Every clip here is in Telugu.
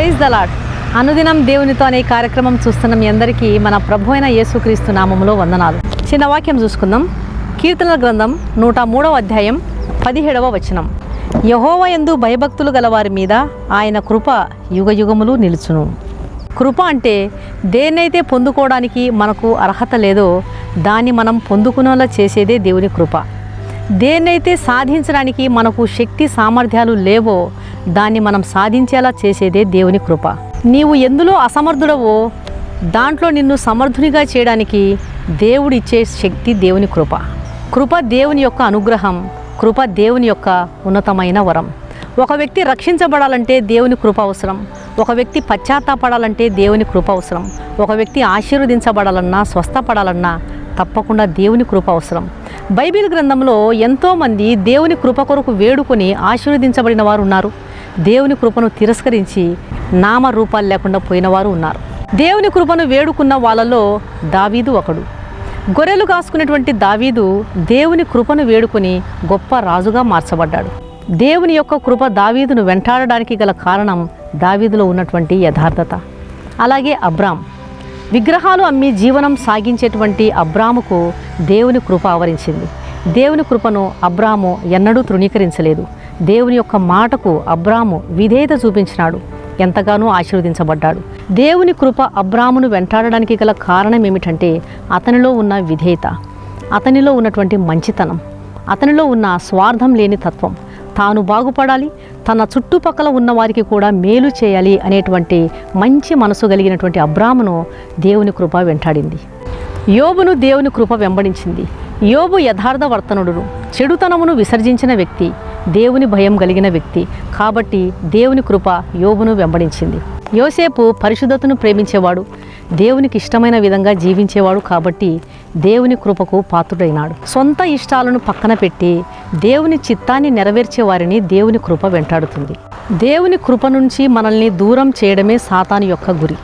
ప్రైజ్ లాడ్ అనుదినం దేవునితో అనే కార్యక్రమం చూస్తున్న మీ అందరికీ మన ప్రభు అయిన యేసుక్రీస్తు నామములో వందనాలు. చిన్న వాక్యం చూసుకుందాం. కీర్తనల గ్రంథం నూట మూడవ అధ్యాయం పదిహేడవ వచనం. యహోవ యందు భయభక్తులు గలవారి మీద ఆయన కృప యుగయుగములు నిలుచును. కృప అంటే దేన్నైతే పొందుకోవడానికి మనకు అర్హత లేదో దాన్ని మనం పొందుకునేలా చేసేదే దేవుని కృప. దేన్నైతే సాధించడానికి మనకు శక్తి సామర్థ్యాలు లేవో దాన్ని మనం సాధించేలా చేసేదే దేవుని కృప. నీవు ఎందులో అసమర్థుడవో దాంట్లో నిన్ను సమర్థునిగా చేయడానికి దేవుడిచ్చే శక్తి దేవుని కృప. కృప దేవుని యొక్క అనుగ్రహం కృప దేవుని యొక్క ఉన్నతమైన వరం. ఒక వ్యక్తి రక్షించబడాలంటే దేవుని కృప అవసరం. ఒక వ్యక్తి పశ్చాత్తాపడాలంటే దేవుని కృప అవసరం. ఒక వ్యక్తి ఆశీర్వదించబడాలన్నా స్వస్థపడాలన్నా తప్పకుండా దేవుని కృప అవసరం. బైబిల్ గ్రంథంలో ఎంతోమంది దేవుని కృప కొరకు వేడుకొని ఆశీర్వదించబడిన వారు ఉన్నారు దేవుని కృపను తిరస్కరించి నామ రూపాలు లేకుండా పోయినవారు ఉన్నారు. దేవుని కృపను వేడుకున్న వాళ్ళలో దావీదు ఒకడు. గొర్రెలు కాసుకునేటువంటి దావీదు దేవుని కృపను వేడుకుని గొప్ప రాజుగా మార్చబడ్డాడు. దేవుని యొక్క కృప దావీదును వెంటాడడానికి గల కారణం దావీదులో ఉన్నటువంటి యథార్థత. అలాగే అబ్రామ్ విగ్రహాలు అమ్మి జీవనం సాగించేటువంటి అబ్రాముకు దేవుని కృప ఆవరించింది. దేవుని కృపను అబ్రాము ఎన్నడూ తృణీకరించలేదు. దేవుని యొక్క మాటకు అబ్రాము విధేయత చూపించినాడు. ఎంతగానో ఆశీర్వదించబడ్డాడు. దేవుని కృప అబ్రామును వెంటాడడానికి గల కారణం ఏమిటంటే అతనిలో ఉన్న విధేయత. అతనిలో ఉన్నటువంటి మంచితనం. అతనిలో ఉన్న స్వార్థం లేని తత్వం. తాను బాగుపడాలి తన చుట్టుపక్కల ఉన్న వారికి కూడా మేలు చేయాలి అనేటువంటి మంచి మనసు కలిగినటువంటి అబ్రామును దేవుని కృప వెంటాడింది. యోబును దేవుని కృప వెంబడించింది. యోబు యథార్థవర్తనుడు చెడుతనమును విసర్జించిన వ్యక్తి దేవుని భయం కలిగిన వ్యక్తి. కాబట్టి దేవుని కృప యోబును వెంబడించింది. యోసేపు పరిశుద్ధతను ప్రేమించేవాడు దేవునికి ఇష్టమైన విధంగా జీవించేవాడు కాబట్టి దేవుని కృపకు పాత్రుడైనాడు. సొంత ఇష్టాలను పక్కన పెట్టి దేవుని చిత్తాన్ని నెరవేర్చే వారిని దేవుని కృప వెంటాడుతుంది. దేవుని కృప నుంచి మనల్ని దూరం చేయడమే సాతాను యొక్క గురి.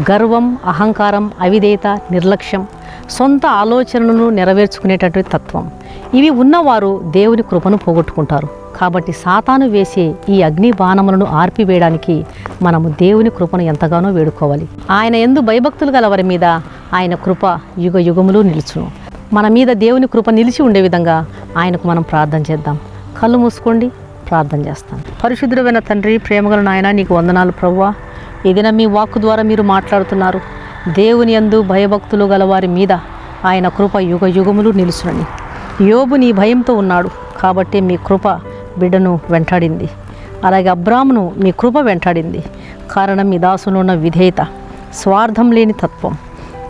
గర్వం అహంకారం అవిధేయత నిర్లక్ష్యం సొంత ఆలోచనలను నెరవేర్చుకునేటటువంటి తత్వం. ఇవి ఉన్నవారు దేవుని కృపను పోగొట్టుకుంటారు. కాబట్టి సాతాను వేసే ఈ అగ్ని బాణములను ఆర్పివేయడానికి మనము దేవుని కృపను ఎంతగానో వేడుకోవాలి. ఆయన ఎందు భయభక్తులు గలవారి మీద ఆయన కృప యుగ యుగములు నిలుచును. మన మీద దేవుని కృప నిలిచి ఉండే విధంగా ఆయనకు మనం ప్రార్థన చేద్దాం. కళ్ళు మూసుకోండి ప్రార్థన చేస్తాం. పరిశుద్ధుడైన తండ్రి ప్రేమగల నాయన నీకు వందనాలు ప్రవ్వా ఏదైనా మీ వాక్కు ద్వారా మీరు మాట్లాడుతున్నారు. దేవుని యందు భయభక్తులు గల వారి మీద ఆయన కృప యుగ యుగములు నిలుచునని. యోబు నీ భయంతో ఉన్నాడు కాబట్టి మీ కృప బిడ్డను వెంటాడింది. అలాగే అబ్రామును మీ కృప వెంటాడింది. కారణం మీ దాసులో ఉన్న విధేయత స్వార్థం లేని తత్వం.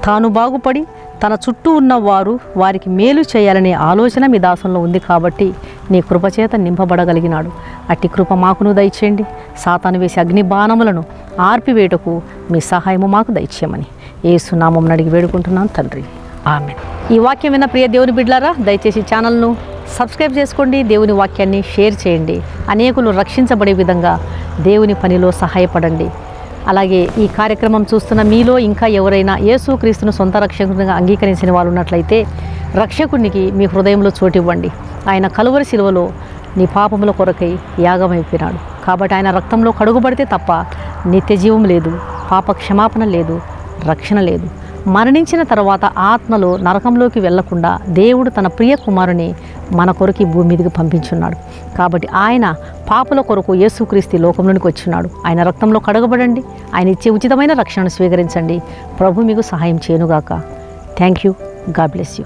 తాను బాగుపడి తన చుట్టూ ఉన్న వారు వారికి మేలు చేయాలనే ఆలోచన మీ దాసంలో ఉంది కాబట్టి నీ కృపచేత నింపబడగలిగినాడు. అట్టి కృప మాకును దయచేయండి. సాతాను వేసి అగ్ని బాణములను ఆర్పివేటకు మీ సహాయము మాకు దయచేయమని. ఏసునామం అడిగి వేడుకుంటున్నాను తండ్రి. ఆమె ఈ వాక్యం విన్న ప్రియ దేవుని బిడ్లారా దయచేసి ఛానల్ను సబ్స్క్రైబ్ చేసుకోండి దేవుని వాక్యాన్ని షేర్ చేయండి. అనేకులు రక్షించబడే విధంగా దేవుని పనిలో సహాయపడండి. అలాగే ఈ కార్యక్రమం చూస్తున్న మీలో ఇంకా ఎవరైనా యేసుక్రీస్తును సొంత రక్షకునిగా అంగీకరించిన వాళ్ళు ఉన్నట్లయితే రక్షకునికి మీ హృదయంలో చోటివ్వండి. ఆయన కలువరి శిలువలో నీ పాపముల కొరకై యాగమైపోయినాడు. కాబట్టి ఆయన రక్తంలో కడుగుబడితే తప్ప నిత్యజీవం లేదు పాప క్షమాపణ లేదు రక్షణ లేదు. మరణించిన తర్వాత ఆత్మలో నరకంలోకి వెళ్ళకుండా దేవుడు తన ప్రియ కుమారుని మన కొరకు ఈ భూమి మీదకి పంపించున్నాడు. కాబట్టి ఆయన పాపల కొరకు యేసుక్రీస్తు లోకంలోనికి వచ్చినాడు. ఆయన రక్తంలో కడగబడండి. ఆయన ఇచ్చే ఉచితమైన రక్షణను స్వీకరించండి. ప్రభు మీకు సహాయం చేయనుగాక. Thank you God bless you